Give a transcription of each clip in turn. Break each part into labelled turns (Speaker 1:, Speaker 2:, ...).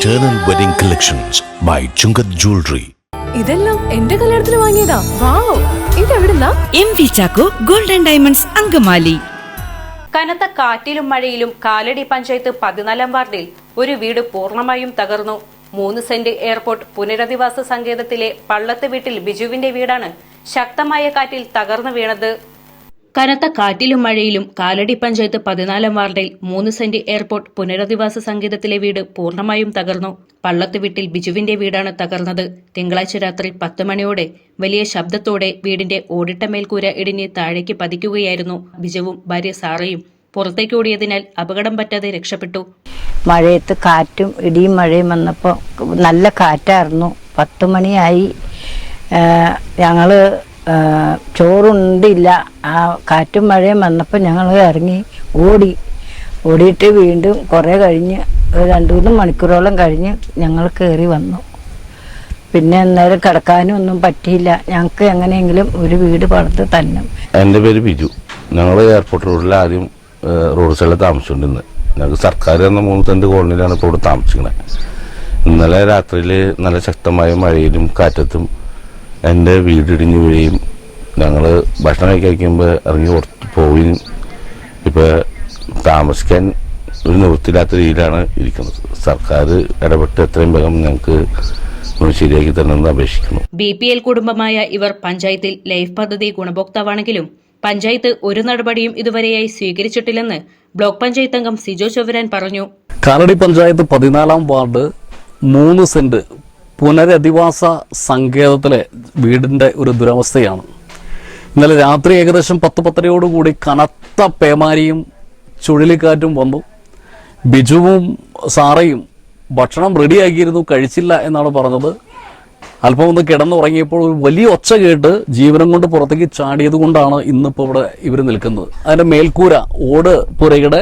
Speaker 1: Eternal Wedding Collections by Chungat Jewelry.
Speaker 2: ഇതെല്ലാം എന്റെ കല്യാണത്തിന് വാങ്ങിയതാ. Wow ഇതെവിടുന്നാ?
Speaker 3: M V Chacko golden diamonds Angamaly.
Speaker 4: കനത്ത കാറ്റിലും മഴയിലും കാലടി പഞ്ചായത്ത് പതിനാലാം വാർഡിൽ ഒരു വീട് പൂർണമായും തകർന്നു. മൂന്ന് സെന്റ് എയർപോർട്ട് പുനരധിവാസ സങ്കേതത്തിലെ പള്ളത്ത് വീട്ടിൽ ബിജുവിന്റെ വീടാണ് ശക്തമായ കാറ്റിൽ തകർന്നു വീണത്. കനത്ത കാറ്റിലും മഴയിലും കാലടി പഞ്ചായത്ത് പതിനാലാം വാർഡിൽ മൂന്ന് സെന്റ് എയർപോർട്ട് പുനരധിവാസ സങ്കേതത്തിലെ വീട് പൂർണമായും തകർന്നു. പള്ളത്ത് വീട്ടിൽ ബിജുവിന്റെ വീടാണ് തകർന്നത്. തിങ്കളാഴ്ച രാത്രി പത്ത് മണിയോടെ വലിയ ശബ്ദത്തോടെ വീടിന്റെ ഓടിട്ട മേൽക്കൂര ഇടിഞ്ഞ് താഴേക്ക് പതിക്കുകയായിരുന്നു ബിജുവും ഭാര്യ സാറയും. പുറത്തേക്ക് ഓടിയതിനാൽ അപകടം പറ്റാതെ രക്ഷപ്പെട്ടു.
Speaker 5: മഴയത്ത് കാറ്റും ഇടിയും മഴയും വന്നപ്പോൾ നല്ല കാറ്റായിരുന്നു. പത്ത് മണിയായി. ഞങ്ങൾ ചോറുണ്ടില്ല. ആ കാറ്റും മഴയും വന്നപ്പോൾ ഞങ്ങൾ ഇറങ്ങി ഓടി. ഓടിയിട്ട് വീണ്ടും കുറേ കഴിഞ്ഞ് ഒരു രണ്ട് മൂന്ന് മണിക്കൂറോളം കഴിഞ്ഞ് ഞങ്ങൾ കയറി വന്നു. പിന്നെ അന്നേരം കിടക്കാനും ഒന്നും പറ്റിയില്ല. ഞങ്ങൾക്ക് എങ്ങനെയെങ്കിലും ഒരു വീട് പണിത് തന്നെ
Speaker 6: എന്റെ പേര് ബിജു. ഞങ്ങൾ എയർപോർട്ട് റോഡിൽ ആദ്യം റോഡ് സൈഡിൽ താമസിച്ചുകൊണ്ടിരുന്നത് ഞങ്ങൾക്ക് സർക്കാർ തന്ന മൂന്ന് സെന്റ് കോളനിയിലാണ് ഇപ്പോൾ ഇവിടെ താമസിക്കുന്നത് ഇന്നലെ രാത്രിയിൽ നല്ല ശക്തമായ മഴയിലും കാറ്റത്തും എന്റെ വീടിടിഞ്ഞ് വീഴുകയും ഞങ്ങൾ ഭക്ഷണം കഴിക്കുമ്പോൾ ഇറങ്ങി പുറത്ത് പോവുകയും ഇപ്പോൾ താമസിക്കാൻ ഒരു നിവൃത്തിയില്ലാത്ത രീതിയിലാണ് ഇരിക്കുന്നത്. സർക്കാർ ഇടപെട്ട് എത്രയും വേഗം ഞങ്ങൾക്ക് ശരിയാക്കി തരണമെന്ന് അപേക്ഷിക്കുന്നു.
Speaker 4: ബി പി എൽ കുടുംബമായ ഇവർ പഞ്ചായത്തിൽ ലൈഫ് പദ്ധതി ഗുണഭോക്താവാണെങ്കിലും പഞ്ചായത്ത് ഒരു നടപടിയും ഇതുവരെയായി സ്വീകരിച്ചിട്ടില്ലെന്ന് ബ്ലോക്ക് പഞ്ചായത്ത് അംഗം സിജോ ചൊവ്വരാൻ പറഞ്ഞു.
Speaker 7: കാലടി പഞ്ചായത്ത് പതിനാലാം വാർഡ് മൂന്ന് സെന്റ് പുനരധിവാസ സങ്കേതത്തിലെ വീടിന്റെ ഒരു ദുരവസ്ഥയാണ്. ഇന്നലെ രാത്രി ഏകദേശം പത്ത് പത്തരയോടുകൂടി കനത്ത പേമാരിയും ചുഴലിക്കാറ്റും വന്നു. ബിജുവും സാറയും ഭക്ഷണം റെഡിയാക്കിയിരുന്നു കഴിച്ചില്ല എന്നാണ് പറഞ്ഞത്. അല്പം ഒന്ന് കിടന്നുറങ്ങിയപ്പോൾ ഒരു വലിയ ഒച്ച കേട്ട് ജീവനം കൊണ്ട് പുറത്തേക്ക് ചാടിയത് കൊണ്ടാണ് ഇന്നിപ്പോൾ ഇവിടെ ഇവർ നിൽക്കുന്നത്. അതിന്റെ മേൽക്കൂര ഓട് പുരയുടെ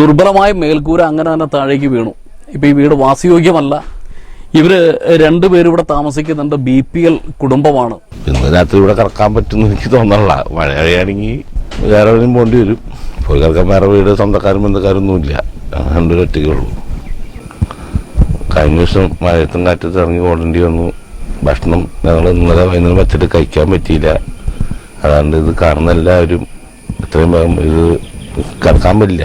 Speaker 7: ദുർബലമായ മേൽക്കൂര അങ്ങനെ തന്നെ താഴേക്ക് വീണു. ഇപ്പം ഈ വീട് വാസയോഗ്യമല്ല. ഇവർ രണ്ടുപേരും ഇവിടെ താമസിക്കുന്നുണ്ട്. ബി പി എൽ കുടുംബമാണ്.
Speaker 6: ഇന്ന് രാത്രി ഇവിടെ കിടക്കാൻ പറ്റുമെന്ന് എനിക്ക് തോന്നണില്ല. മഴയാണെങ്കിൽ വേറെ എവിടെയും പോകേണ്ടി വരും. പോയി വേറെ വീട് സ്വന്തക്കാരും ബന്ധക്കാരൊന്നും ഇല്ല. രണ്ടൊരു ഒറ്റയ്ക്കുള്ളൂ. കഴിഞ്ഞ ദിവസം മഴയത്തും കാറ്റത്ത് ഇറങ്ങി ഓടേണ്ടി വന്നു. ഭക്ഷണം ഞങ്ങൾ ഇന്നലെ വൈകുന്നേരം വെച്ചിട്ട് കഴിക്കാൻ പറ്റിയില്ല. അതുകൊണ്ട് ഇത് കാണുന്ന എല്ലാവരും ഇത്രയും വേഗം ഇത് കിടക്കാൻ പറ്റില്ല.